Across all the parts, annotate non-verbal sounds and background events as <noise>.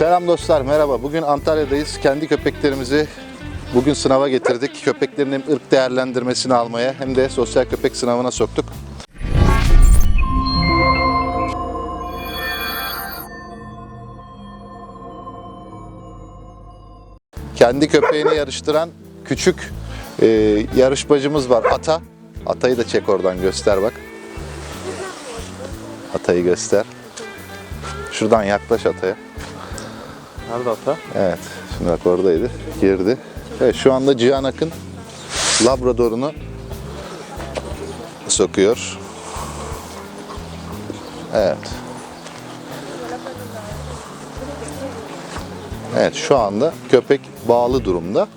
Selam dostlar, merhaba. Bugün Antalya'dayız. Kendi köpeklerimizi bugün sınava getirdik. Köpeklerin hem ırk değerlendirmesini almaya hem de sosyal köpek sınavına soktuk. Kendi köpeğini yarıştıran küçük e, yarışmacımız var. Ata. Atayı da çek oradan göster bak. Atayı göster. Şuradan yaklaş Atay'a. Nerede ata? Evet. Şimdi bak oradaydı. Girdi. Evet şu anda Cihan Akın Labrador'unu sokuyor. Evet. Evet şu anda köpek bağlı durumda.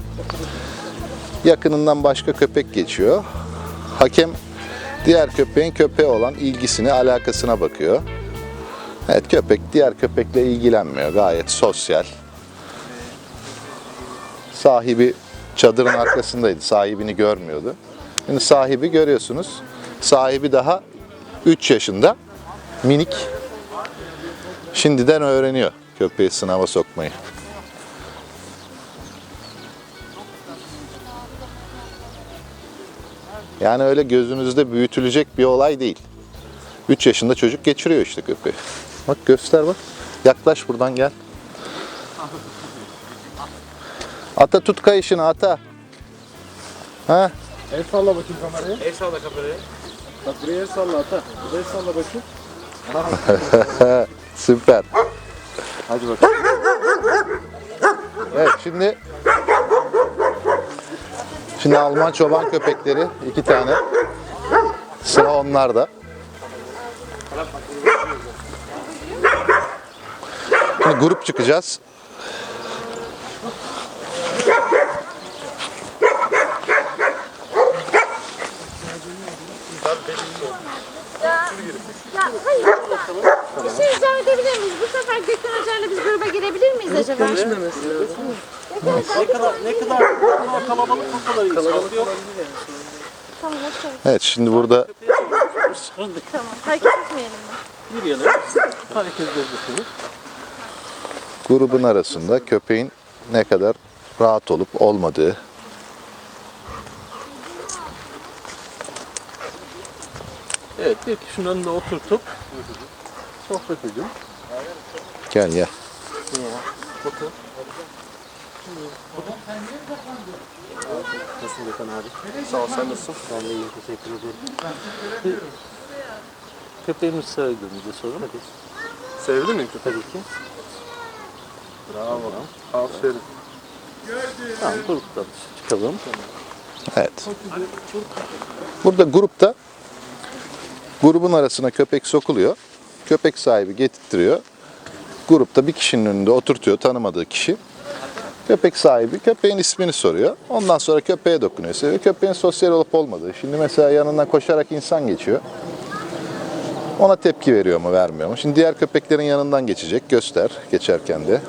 Yakınından başka köpek geçiyor. Hakem diğer köpeğin köpeğe olan ilgisine, alakasına bakıyor. Evet köpek diğer köpekle ilgilenmiyor. Gayet sosyal. Sahibi çadırın arkasındaydı. Sahibini görmüyordu. Şimdi sahibi görüyorsunuz. Sahibi daha 3 yaşında. Minik. Şimdiden öğreniyor köpeği sınava sokmayı. Yani öyle gözünüzde büyütülecek bir olay değil. 3 yaşında çocuk geçiriyor işte köpeği. Bak göster bak. Yaklaş buradan gel. Ata tut kayışını ata. Ha? El salla bakayım kameraya. El salla kameraya. Bak buraya el salla ata. Buraya el salla bakayım. <laughs> Süper. Hadi bakalım. Evet şimdi Şimdi Alman çoban köpekleri iki tane. Sıra onlarda. Şimdi grup çıkacağız. Ya hayır. Bir şey rica edebilir miyiz? Bu sefer Gökhan Hoca'yla biz gruba girebilir miyiz acaba? Ne kadar ne kadar ne kadar kalabalık o kadar. Kalabalık yok. Tamam. Evet şimdi burada Tamam. Hareket etmeyelim mi? Yürüyelim. Hareket edebilirsiniz. Grubun arasında köpeğin ne kadar rahat olup olmadığı Evet bir kişinin önünde oturtup sohbet edin. gel gel. Otur. Nasılsın Gökhan abi? Sağ ol sen nasılsın? Ben de iyiyim teşekkür ederim. Köpeğimiz sevdiğinizi sorun. Tabii. Sevdin mi köpeği? Tabii ki. Bravo. Aferin. Tamam gruptan çıkalım. Evet. Burada grupta grubun arasına köpek sokuluyor. Köpek sahibi getirtiyor. Grupta bir kişinin önünde oturtuyor tanımadığı kişi. Köpek sahibi köpeğin ismini soruyor. Ondan sonra köpeğe dokunuyor. Seviyor. Köpeğin sosyal olup olmadığı. Şimdi mesela yanından koşarak insan geçiyor. Ona tepki veriyor mu vermiyor mu? Şimdi diğer köpeklerin yanından geçecek. Göster geçerken de.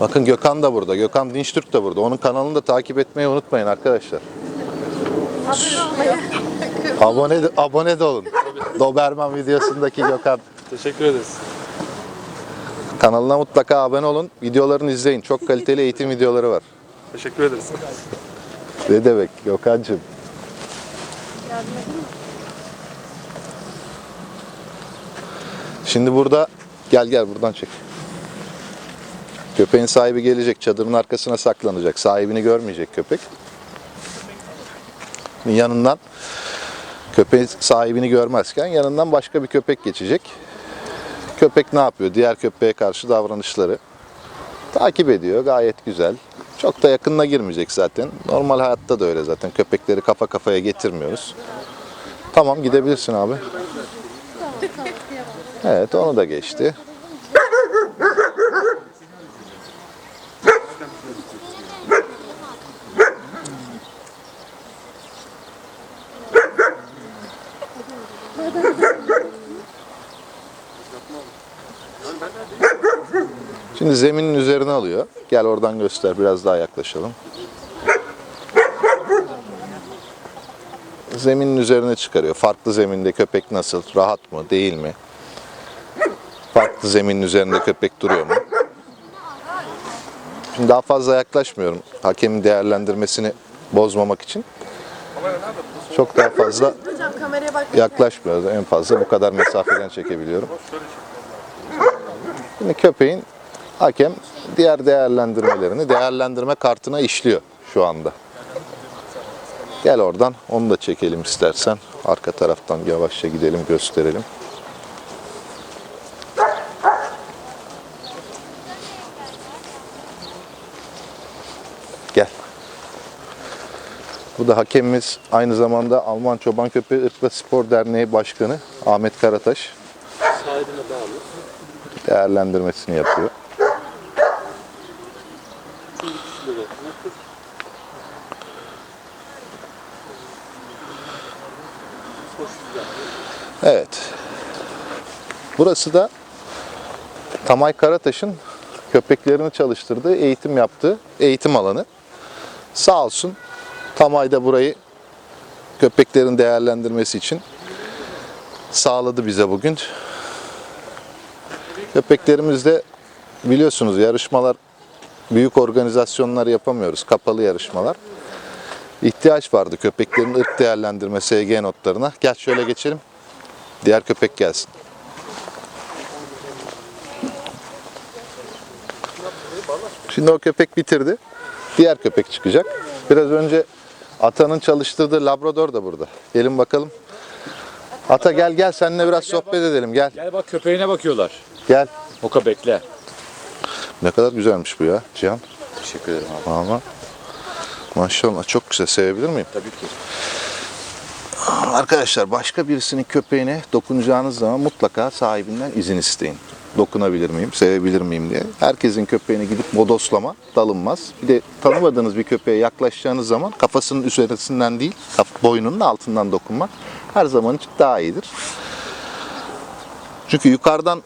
Bakın Gökhan da burada. Gökhan Dinçtürk de burada. Onun kanalını da takip etmeyi unutmayın arkadaşlar. abone de, abone de olun. Doberman videosundaki Gökhan. Teşekkür ederiz. Kanalına mutlaka abone olun. Videolarını izleyin. Çok kaliteli eğitim videoları var. Teşekkür ederiz. Ne demek Gökhan'cığım? Şimdi burada gel gel buradan çek. Köpeğin sahibi gelecek, çadırın arkasına saklanacak. Sahibini görmeyecek köpek. Yanından köpeğin sahibini görmezken yanından başka bir köpek geçecek. Köpek ne yapıyor? Diğer köpeğe karşı davranışları takip ediyor. Gayet güzel. Çok da yakınına girmeyecek zaten. Normal hayatta da öyle zaten. Köpekleri kafa kafaya getirmiyoruz. Tamam gidebilirsin abi. Evet onu da geçti. Şimdi zeminin üzerine alıyor. Gel oradan göster biraz daha yaklaşalım. zeminin üzerine çıkarıyor. Farklı zeminde köpek nasıl, rahat mı, değil mi? Farklı zeminin üzerinde köpek duruyor mu? Şimdi daha fazla yaklaşmıyorum. Hakemin değerlendirmesini bozmamak için. Çok daha fazla kameraya bak. yaklaşmıyoruz. En fazla bu kadar mesafeden çekebiliyorum. Şimdi köpeğin hakem diğer değerlendirmelerini değerlendirme kartına işliyor şu anda. Gel oradan onu da çekelim istersen. Arka taraftan yavaşça gidelim gösterelim. Bu da hakemimiz aynı zamanda Alman Çoban Köpeği Irkla Spor Derneği Başkanı Ahmet Karataş Sahibine bağlı. değerlendirmesini yapıyor. Evet. Burası da Tamay Karataş'ın köpeklerini çalıştırdığı, eğitim yaptığı eğitim alanı. Sağ olsun Tamay da burayı köpeklerin değerlendirmesi için sağladı bize bugün. Köpeklerimizde biliyorsunuz yarışmalar büyük organizasyonlar yapamıyoruz. Kapalı yarışmalar. İhtiyaç vardı köpeklerin ırk değerlendirme SG notlarına. Gel şöyle geçelim. Diğer köpek gelsin. Şimdi o köpek bitirdi. Diğer köpek çıkacak. Biraz önce Ata'nın çalıştırdığı Labrador da burada. Gelin bakalım. Ata gel gel seninle biraz sohbet edelim gel. Gel bak köpeğine bakıyorlar. Gel. O köpekle. Ne kadar güzelmiş bu ya Cihan. Teşekkür ederim abi. Ama maşallah çok güzel sevebilir miyim? Tabii ki. Arkadaşlar başka birisinin köpeğine dokunacağınız zaman mutlaka sahibinden izin isteyin. Dokunabilir miyim, sevebilir miyim diye. Herkesin köpeğine gidip bodoslama dalınmaz. Bir de tanımadığınız bir köpeğe yaklaşacağınız zaman kafasının üzerisinden değil, boynunun altından dokunmak her zaman için daha iyidir. Çünkü yukarıdan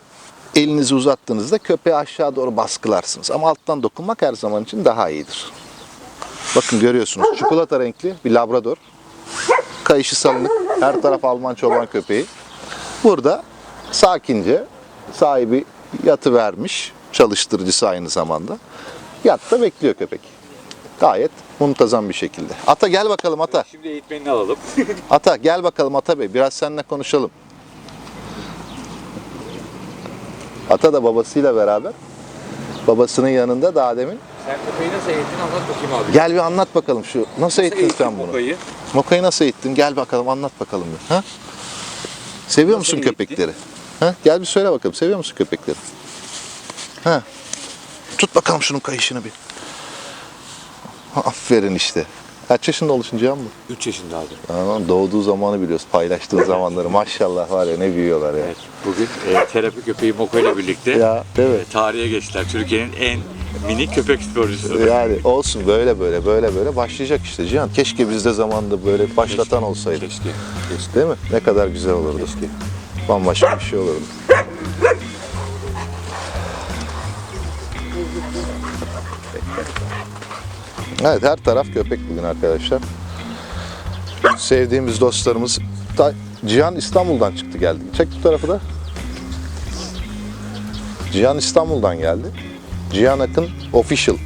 elinizi uzattığınızda köpeği aşağı doğru baskılarsınız. Ama alttan dokunmak her zaman için daha iyidir. Bakın görüyorsunuz çikolata renkli bir labrador kayışı salınık. Her taraf Alman çoban köpeği. Burada sakince sahibi yatı vermiş. Çalıştırıcısı aynı zamanda. Yatta bekliyor köpek. Gayet muntazam bir şekilde. Ata gel bakalım Ata. Şimdi eğitmenini alalım. <laughs> Ata gel bakalım Ata Bey. Biraz seninle konuşalım. Ata da babasıyla beraber. Babasının yanında daha demin. Sen köpeği nasıl eğittin anlat bakayım abi. Gel bir anlat bakalım şu. Nasıl eğittin sen bunu? Mokayı? Mokayı nasıl eğittin? Gel bakalım anlat bakalım bir. Ha? Seviyor Nasıl musun eğittin? köpekleri? Ha? Gel bir söyle bakalım. Seviyor musun köpekleri? Ha? Tut bakalım şunun kayışını bir. Aferin işte. Kaç yaşında oluşun Cihan mı? 3 yaşında abi. Tamam, doğduğu zamanı biliyoruz. Paylaştığı zamanları. <laughs> Maşallah var ya ne büyüyorlar ya. Evet. Bugün e, terapi köpeği Moko ile birlikte Ya değil mi? e, tarihe geçtiler. Türkiye'nin en mini köpek sporcusu. Yani olsun böyle böyle böyle böyle başlayacak işte Cihan. Keşke bizde zamanında böyle başlatan olsaydı. Keşke. Keşke. Değil mi? Ne kadar güzel olurdu. Bambaşka bir şey olurdu. Evet her taraf köpek bugün arkadaşlar. Sevdiğimiz dostlarımız Cihan İstanbul'dan çıktı geldi. Çek bu tarafı da. Cihan İstanbul'dan geldi. Cihan Akın Official.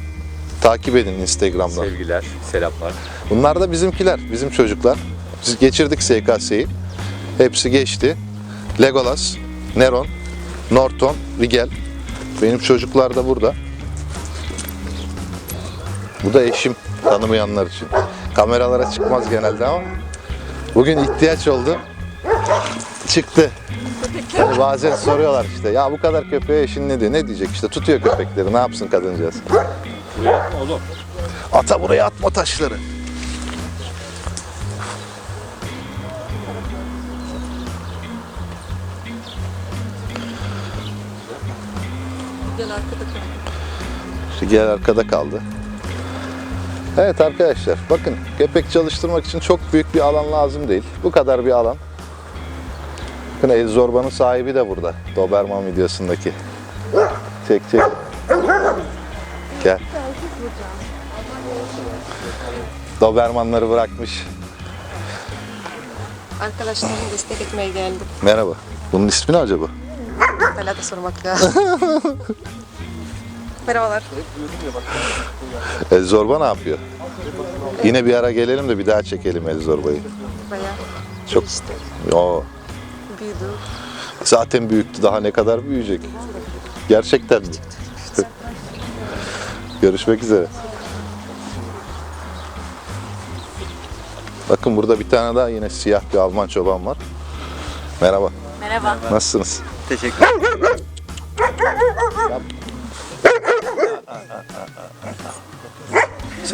Takip edin Instagram'dan. Sevgiler, selamlar. Bunlar da bizimkiler, bizim çocuklar. Biz geçirdik SKS'yi. Hepsi geçti. Legolas, Neron, Norton, Rigel. Benim çocuklar da burada. Bu da eşim, tanımayanlar için. Kameralara çıkmaz genelde ama bugün ihtiyaç oldu. Çıktı. Hani bazen soruyorlar işte ya bu kadar köpeğe eşin ne diyor? Ne diyecek işte tutuyor köpekleri ne yapsın kadıncağız. Buraya atma oğlum. Ata buraya atma taşları. Gel arkada kaldı. Evet arkadaşlar bakın köpek çalıştırmak için çok büyük bir alan lazım değil. Bu kadar bir alan. Bakın El Zorba'nın sahibi de burada. Doberman videosundaki. Çek çek. Gel. Dobermanları bırakmış. Arkadaşlarım destek etmeye geldim. Merhaba. Bunun ismi ne acaba? Hala da sormak lazım. <laughs> Merhabalar. El Zorba ne yapıyor? Yine bir ara gelelim de bir daha çekelim El Zorba'yı. Bayağı Çok Yo, büyüdü. zaten büyüktü. Daha ne kadar büyüyecek? Gerçekten mi? Görüşmek üzere. Bakın burada bir tane daha yine siyah bir Alman çoban var. Merhaba. Merhaba. Nasılsınız? Teşekkür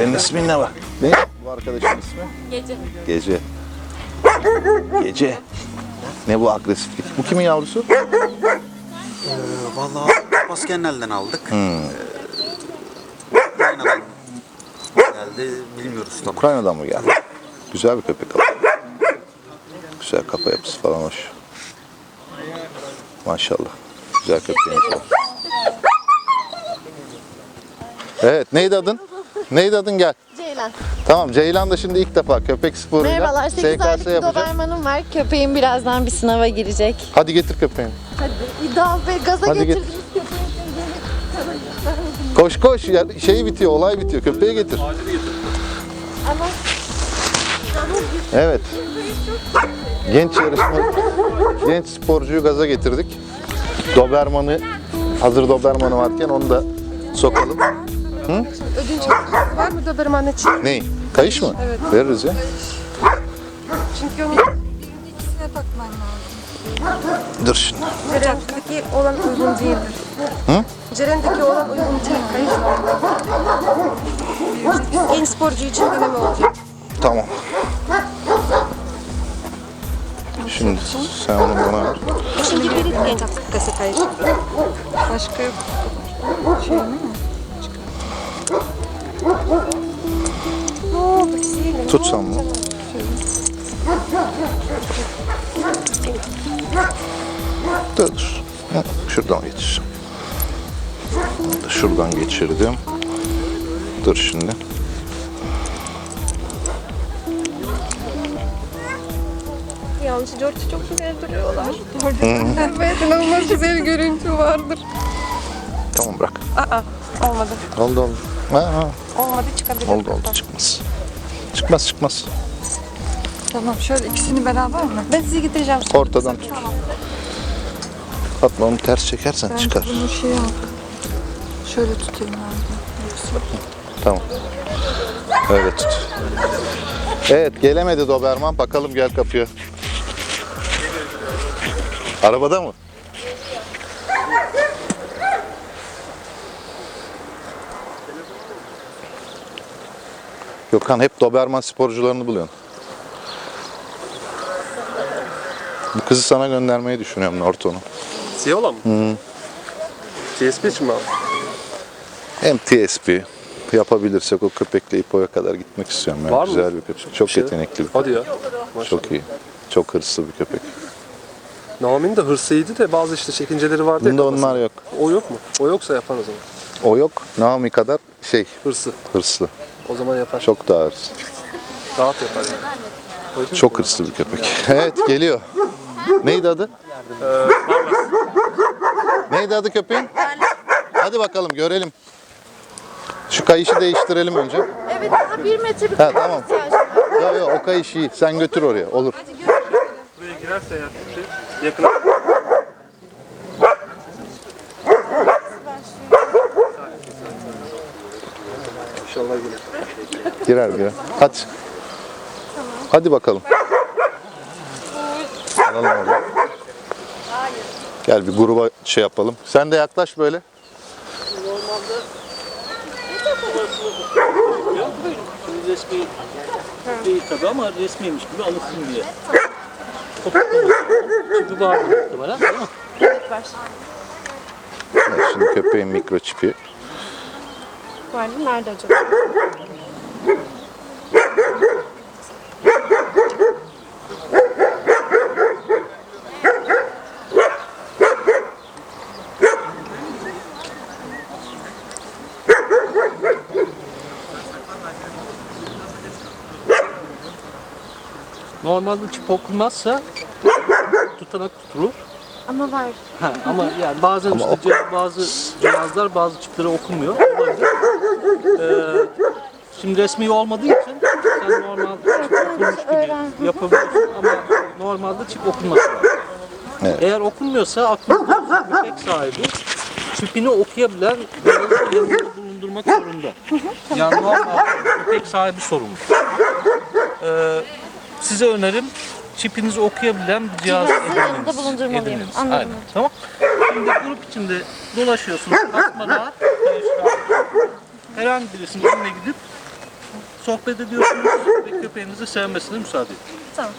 Senin ismin ne var? Ne? Bu arkadaşın ismi? Gece. Gece. Gece. Ne bu agresiflik? Bu kimin yavrusu? Vallahi Paskenel'den aldık. Ee, Ukrayna'dan geldi bilmiyoruz tam. Ukrayna'dan mı geldi? Güzel bir köpek ama. Güzel kafa yapısı falan hoş. Maşallah. Güzel köpeğiniz var. Evet, neydi adın? Neydi adın gel. Ceylan. Tamam, Ceylan da şimdi ilk defa köpek sporuyla Merhabalar. 8 SKS aylık bir yapacak. Doberman'ım var. Köpeğim birazdan bir sınava girecek. Hadi getir köpeğini. Hadi. İddia ve gaza Hadi git. getirdiniz köpeği. Koş koş, ya, şey bitiyor, olay bitiyor. Köpeği getir. Ama Evet. Genç yarışma, genç sporcuyu gaza getirdik. Doberman'ı, hazır Doberman'ı varken onu da sokalım. Ödünç var mı Doberman için? Ney? Kayış mı? Evet. Veririz ya. Çünkü onun ikisine takman lazım. Dur şimdi. Ceren'deki olan uygun değildir. Hı? Ceren'deki olan uygun değil. Kayıt Genç sporcu için deneme olacak. Tamam. Şimdi sen onu bana ver. Şimdi biri genç aksikası kayıt. Başka yok. Şey mi? Tutsam mı? Dur dur. Şuradan da Şuradan geçirdim. Dur şimdi. Yalnız George çok güzel duruyorlar. evet, inanılmaz güzel görüntü vardır. Tamam bırak. Aa, olmadı. Oldu oldu. Ha, ha. Olmadı çıkabilir. Oldu oldu çıkmaz. Çıkmaz çıkmaz. Tamam, şöyle ikisini beraber mi? Ben sizi getireceğim. Ortadan tut. Fatma onu ters çekersen çıkar. Bunu şey yap. Şöyle tutayım abi. Tamam. Öyle tut. Evet gelemedi Doberman. Bakalım gel kapıya. Arabada mı? Gökhan hep Doberman sporcularını buluyorsun. Bu kızı sana göndermeyi düşünüyorum Norton'u. Siyah olan mı? TSP için mi abi? Hem TSP yapabilirsek o köpekle İpo'ya kadar gitmek istiyorum. Yani Var mı? Güzel bir köpek. Çok şey? yetenekli bir Hadi ya. Maşallah. Çok iyi. Çok hırslı bir köpek. Naomi'nin de hırsıydı da bazı işte çekinceleri vardı ya Bunda onlar yok. O yok mu? O yoksa yapar o zaman. O yok. Naomi kadar şey Hırsı. hırslı. O zaman yapar. Çok daha hırslı. Rahat yapar yani. Çok hırslı bir köpek. <laughs> Evet geliyor. Neydi adı? Neydi adı köpeğin? Hadi bakalım görelim. Şu kayışı değiştirelim önce. evet daha bir metre bir Ha tamam. ihtiyacım var. Yok yok o kayış iyi. Sen götür oraya. Olur. Buraya girerse eğer şey İnşallah gelir. Girer girer. Hadi. Hadi bakalım. Alalım onu. Gel bir gruba şey yapalım. Sen de yaklaş böyle. Şimdi resmi değil tabii ama resmiymiş gibi alırsın diye. Çünkü vardı muhtemelen değil mi? Evet, Şimdi köpeğin mikroçipi. Var mı? Nerede acaba? Normalde çip okunmazsa tutanak tutulur. Ama var. Ha, ama yani bazen işte ce- bazı cihazlar bazı çipleri okumuyor. Olabilir. Ee, şimdi resmi olmadığı için sen normal çip okunmuş gibi yapabiliyorsun ama normalde çip okunması lazım. Evet. Eğer okunmuyorsa aklınızda köpek sahibi çipini okuyabilen cihazı yanında bulundurmak zorunda. Yani normal köpek sahibi sorumlu. Ee, size önerim çipinizi okuyabilen bir cihaz Cihazı edinmeniz. yanında bulundurmalıyım. edinmeniz. Anladım. Aynen. Tamam. Şimdi grup içinde dolaşıyorsunuz. Rahat. kayış rahat. Herhangi birisinin önüne gidip sohbet ediyorsunuz ve köpeğinizi sevmesine müsaade edin. Tamam.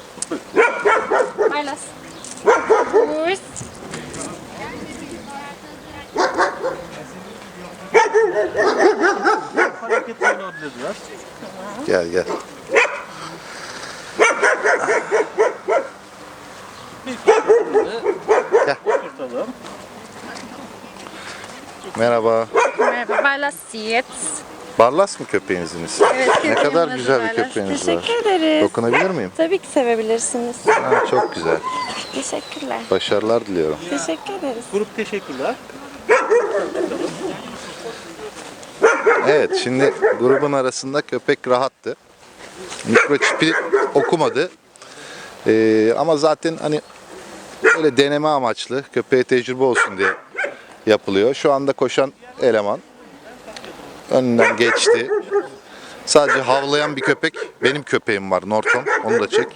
Hareketli olabilir biraz. Gel gel. Bir Gel. Merhaba. Merhaba. Barlas Siyet. Barlas mı köpeğiniziniz? Evet, Ne kadar adı güzel bir Barlas. köpeğiniz var. Teşekkür ederiz. Dokunabilir miyim? Tabii ki sevebilirsiniz. Ha, çok güzel. Teşekkürler. Başarılar diliyorum. Teşekkür ederiz. Grup teşekkürler. Evet şimdi grubun arasında köpek rahattı. Mikroçipi okumadı. Ee, ama zaten hani böyle deneme amaçlı köpeğe tecrübe olsun diye yapılıyor. Şu anda koşan eleman önünden geçti. Sadece havlayan bir köpek benim köpeğim var Norton. Onu da çek.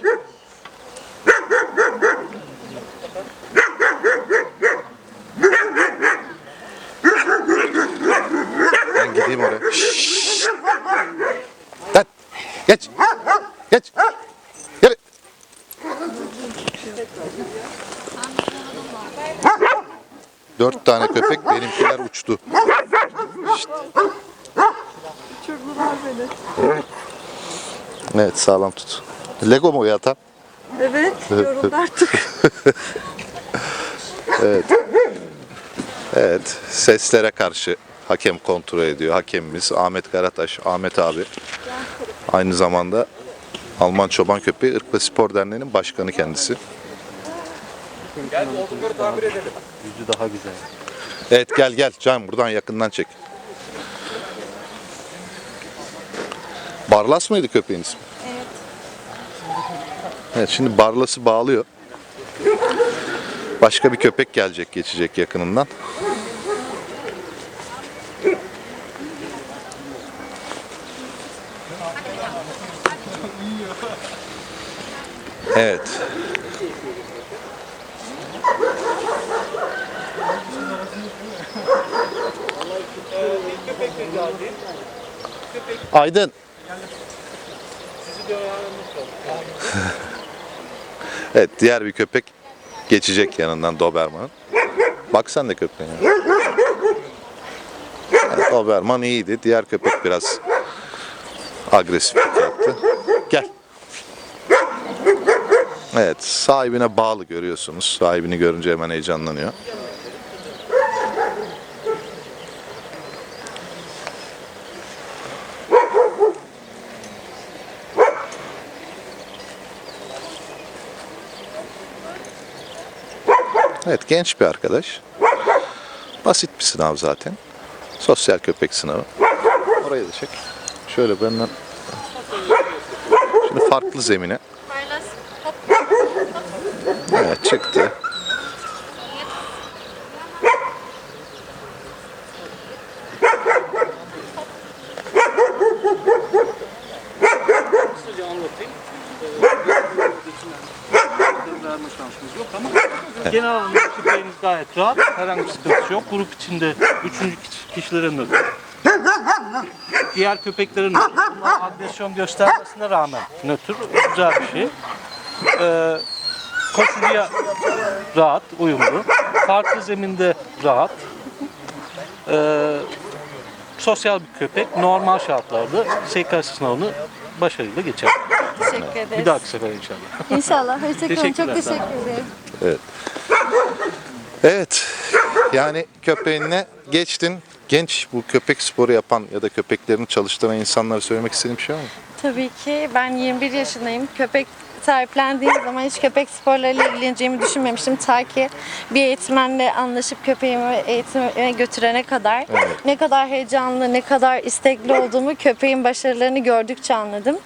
Dört tane köpek benimkiler uçtu. Şşt. Evet sağlam tut. Lego mu yata? Evet, yoruldu artık. <laughs> Evet, seslere karşı hakem kontrol ediyor. Hakemimiz Ahmet Karataş, Ahmet abi. Aynı zamanda Alman Çoban Köpeği Irk ve Spor Derneği'nin başkanı kendisi. Yüzü daha güzel. Evet gel gel Can buradan yakından çek. Barlas mıydı köpeğin ismi? Evet. Evet şimdi Barlas'ı bağlıyor. Başka bir köpek gelecek geçecek yakınından. Evet. Aydın. evet diğer bir köpek geçecek yanından Doberman'ın. Bak sen de köpeğine. Evet, Doberman iyiydi. Diğer köpek biraz agresiflik yaptı. Gel. Evet sahibine bağlı görüyorsunuz. Sahibini görünce hemen heyecanlanıyor. Evet genç bir arkadaş. Basit bir sınav zaten. Sosyal köpek sınavı. Orayı da çek. Şöyle benden. Şimdi farklı zemine. Evet çıktı. Kısaca anlatayım. Ee, verme şansımız yok ama genel anlamda köpeğiniz gayet rahat. Herhangi bir sıkıntısı yok. Grup içinde üçüncü kişi- kişilere nötr. Diğer köpeklerin nötr. Bunlar agresyon göstermesine rağmen nötr. Güzel bir şey. Ee, koşuya rahat, uyumlu. Farklı zeminde rahat. Ee, sosyal bir köpek. Normal şartlarda SKS sınavını başarıyla geçer. Teşekkür Bir ederiz. dahaki sefer inşallah. İnşallah. Hoşçakalın. Çok Teşekkürler, teşekkür ederim. Evet. Yani köpeğine geçtin. Genç bu köpek sporu yapan ya da köpeklerini çalıştıran insanlara söylemek istediğim bir şey var mı? Tabii ki ben 21 yaşındayım. Köpek sahiplendiğim zaman hiç köpek sporlarıyla ilgileneceğimi düşünmemiştim. Ta ki bir eğitmenle anlaşıp köpeğimi eğitime götürene kadar ne kadar heyecanlı, ne kadar istekli olduğumu köpeğin başarılarını gördükçe anladım.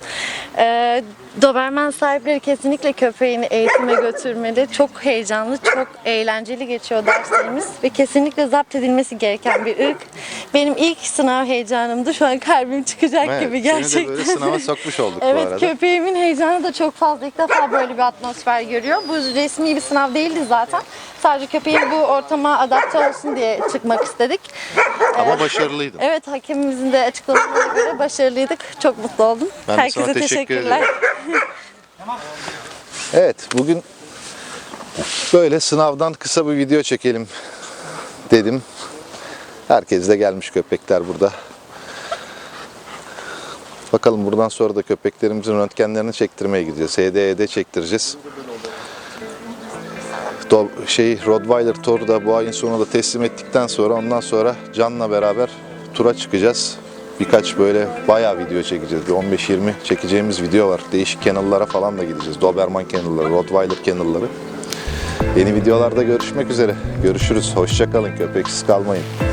Ee, Doberman sahipleri kesinlikle köpeğini eğitime götürmeli. Çok heyecanlı, çok eğlenceli geçiyor derslerimiz ve kesinlikle zapt edilmesi gereken bir ırk. Benim ilk sınav heyecanımdı. Şu an kalbim çıkacak Evet, gibi seni gerçekten. de böyle sınava sokmuş olduk bu Evet arada. köpeğimin heyecanı da çok fazla. İlk defa böyle bir atmosfer görüyor. Bu resmi bir sınav değildi zaten. Sadece köpeğin bu ortama adapte olsun diye çıkmak istedik. Ama başarılıydın. Evet hakemimizin de açıklamalarına göre başarılıydık. Çok mutlu oldum. Ben de Herkese sana teşekkür teşekkürler. <laughs> Evet, bugün böyle sınavdan kısa bir video çekelim dedim. Herkes de gelmiş köpekler burada. Bakalım buradan sonra da köpeklerimizin röntgenlerini çektirmeye gideceğiz. HDE'de çektireceğiz. Do şey Rottweiler Tor'u da bu ayın sonunda teslim ettikten sonra ondan sonra Can'la beraber tura çıkacağız. Birkaç böyle bayağı video çekeceğiz. Bir 15-20 çekeceğimiz video var. Değişik kennel'lara falan da gideceğiz. Doberman kennel'ları, Rottweiler kennel'ları. Yeni videolarda görüşmek üzere. Görüşürüz. Hoşça kalın. Köpeksiz kalmayın.